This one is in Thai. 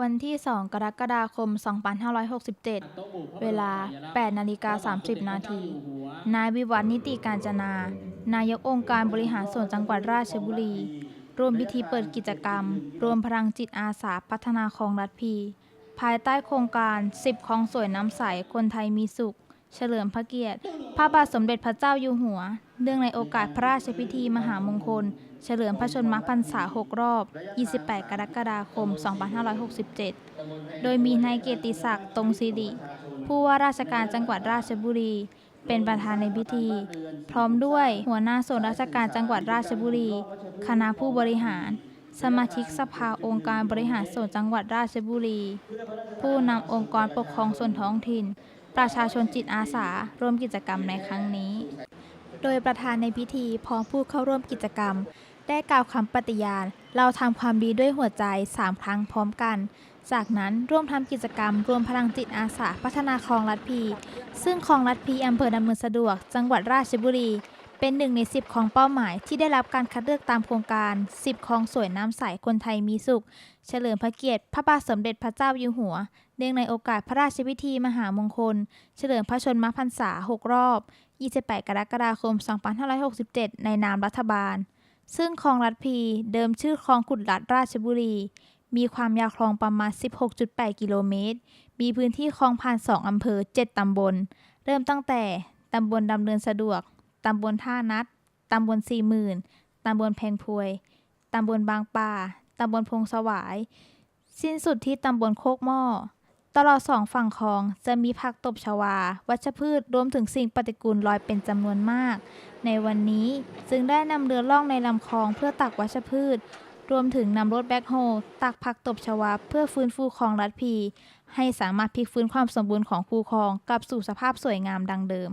วันที่ 2 กรกฎาคม 2567 เวลา 8 นาฬิกา 30 นาที นายวิวัฒนิติการจนา นายกองค์การบริหารส่วนจังหวัดราชบุรี ร่วมพิธีเปิดกิจกรรม รวมพลังจิตอาสาพัฒนาคลองรัฐพี ภายใต้โครงการ 10คลองสวยน้ำใส คนไทยมีสุข เฉลิมพระเกียรติ พระบาทสมเด็จพระเจ้าอยู่หัว เนื่องในโอกาสพระราชพิธีมหามงคล เฉลิมพระชนมพรรษา 6 รอบ 28 กรกฎาคม 2567 โดยมีนายเกียรติศักดิ์ตรงศิริ ผู้ว่าราชการจังหวัดราชบุรี เป็นประธานในพิธี พร้อมด้วยหัวหน้าส่วนราชการจังหวัดราชบุรี คณะผู้บริหารสมาชิกสภาองค์การบริหารส่วนจังหวัดราชบุรี ผู้นำองค์กรปกครองส่วนท้องถิ่น ประชาชนจิตอาสาร่วมกิจกรรมในครั้งนี้ โดยประธานในพิธีพร้อมผู้เข้าร่วมกิจกรรม ได้กล่าวคำปฏิญาณ เราทำความดีด้วยหัวใจ 3 ครั้งพร้อมกัน จากนั้นร่วมทำกิจกรรม รวมพลังจิตอาสาพัฒนาคลองลัดพี ซึ่งคลองลัดพีอำเภอดำเนินสะดวก จังหวัดราชบุรี เป็นหนึ่งใน 10 ของเป้าหมายที่ได้รับการคัดเลือกตามโครงการ 10คลองสวยน้ำใสคนไทยมีสุข เฉลิมพระเกียรติพระบาทสมเด็จพระเจ้าอยู่หัว เนื่องในโอกาสพระราชพิธีมหามงคล เฉลิมพระชนมพรรษา 6 รอบ 28 กรกฎาคม 2567 ในนามรัฐบาล ซึ่งคลองลัดพีเดิมชื่อคลองขุดลัดราชบุรี มีความยาวคลองประมาณ 16.8 กิโลเมตร มีพื้นที่คลองผ่าน 2 อำเภอ 7 ตำบล เริ่มตั้งแต่ตำบลดำเนินสะดวก ตำบลท่านัด ตำบลสี่หมื่นตำบลแพงพวย ตำบลบางป่า ตำบลพงสวาย สิ้นสุดที่ตำบลโคกหม้อ ตลอดสองฝั่งคลองจะมีผักตบชวา วัชพืชรวมถึงสิ่งปฏิกูลลอยเป็นจำนวนมาก ในวันนี้จึงได้นำเรือล่องในลำคลองเพื่อตักวัชพืช รวมถึงนำรถแบ็คโฮตักผักตบชวา เพื่อฟื้นฟูคลองรัดพี ให้สามารถพลิกฟื้นความสมบูรณ์ของคูคลองกลับสู่สภาพสวยงามดังเดิม